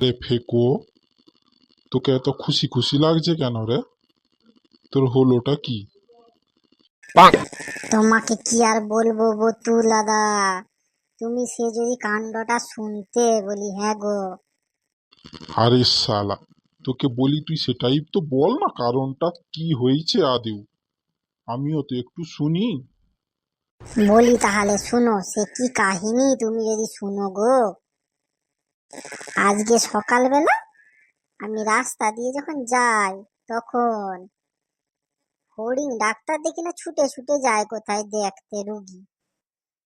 রে ফেকো তোকে এত খুশি খুশি লাগছে কেন রে? তোর হলোটা কি? তোমাকে কি আর বলব বতুল দাদা তুমি সে যদি কাণ্ডটা শুনতে বলি হ্যাঁ গো। আরে শালা তোকে বলি তুই সেটাই তো বল না কারণটা কি হয়েছে আদেও আমিও তো একটু শুনি। বলি তাহলে শুনো সে কি কাহিনী তুমি যদি শুনো গো? আজকে সকালবেলা আমি রাস্তা দিয়ে যখন যাই, তখন হরিণ ডাক্তার দেখি না ছুটে ছুটে যায় কোথায় দেখতে রুগী।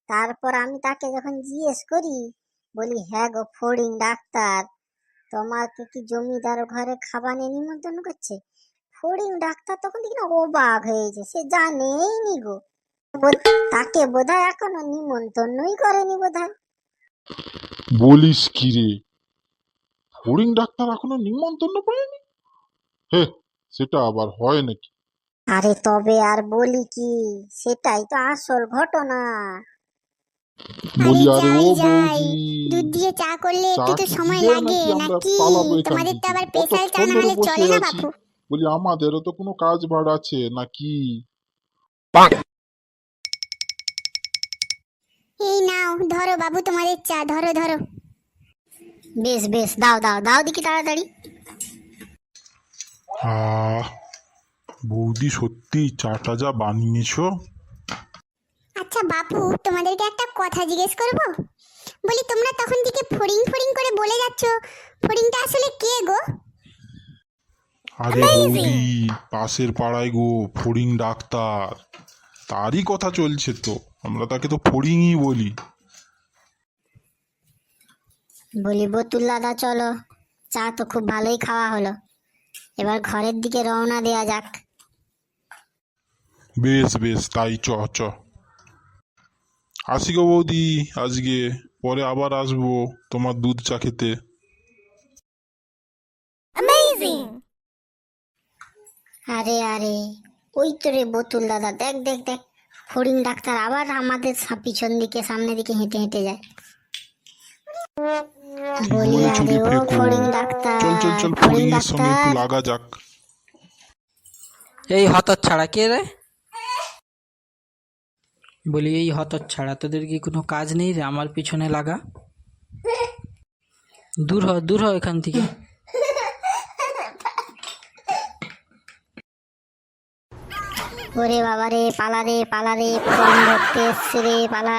তারপর আমি তাকে যখন জিজ্ঞেস করি, বলি হ্যাঁ গো ফড়িং ডাক্তার তোমাকে কি জমিদার ঘরে খাবানে নিমন্ত্রণ করছে? ফড়িং ডাক্তার তখন দেখি না অবাক হয়েছে সে জানেই নি গো। তাকে বোধহয় এখনও নিমন্ত্রণই করেনি বোধহয়। বলিস কি রে? হরিণ ডাক্তার এখনও নিমন্ত্রণ পায়নি হে সেটা আবার হয় নাকি? আরে তবে আর বলি কি সেটাই তো আসল ঘটনা। বলি আরে ও। বৌদি। দুধ দিয়ে চা করলে একটু তো সময় লাগে নাকি তোমাদের তো আবার স্পেশাল চা না হলে চলে না বাপু? বলি আমাদেরও তো কোনো কাজ ভাড় আছে নাকি এই নাও ধরো বাবু তোমাদের চা ধরো ধরো। বেশ বেশ দাও দাও দাও দেখি তাড়াতাড়ি। আহ বৌদি সত্যি চাটা যা বানিয়েছো। আচ্ছা বাপু তোমাদেরকে একটা কথা জিজ্ঞেস করব? বলি তোমরা তখন থেকে ফড়িং ফড়িং করে বলে যাচ্ছ। ফড়িংটা আসলে কে গো? আরে বৌদি পাশের পাড়ায় গো ফড়িং ডাক্তার। তারই কথা চলছে তো আমরা তাকে তো ফড়িংই বলি। বলি বতুল দাদা চলো। চা তো খুব ভালোই খাওয়া হলো। এবার ঘরের দিকে রওনা দেওয়া যাক। বেশ বেশ তাই চ চ। আসি গো বৌদি আজকে। পরে আবার আসব তোমার দুধ চা খেতে। আরে আরে ওই তো রে বতুল দাদা। দেখ দেখ দেখ। ফড়িং ডাক্তার আবার আমাদের সা- পিছন দিকে সামনে দিকে হেঁটে হেঁটে যায়। বলি বলেছ আরে ফেকো। চল চল চল ফড়িং ফড়িং সঙ্গে একটু লাগা যাক। এই হতচ্ছাড়া কে রে? বলি এই হতচ্ছাড়া তোদের কি কোনো কাজ নেই রে আমার পিছনে লাগা? দূর হ দূর হ এখান থেকে। ওরে বাবা রে পালা রে পালা রে ফড়িং ধরতে এসছে রে পালা।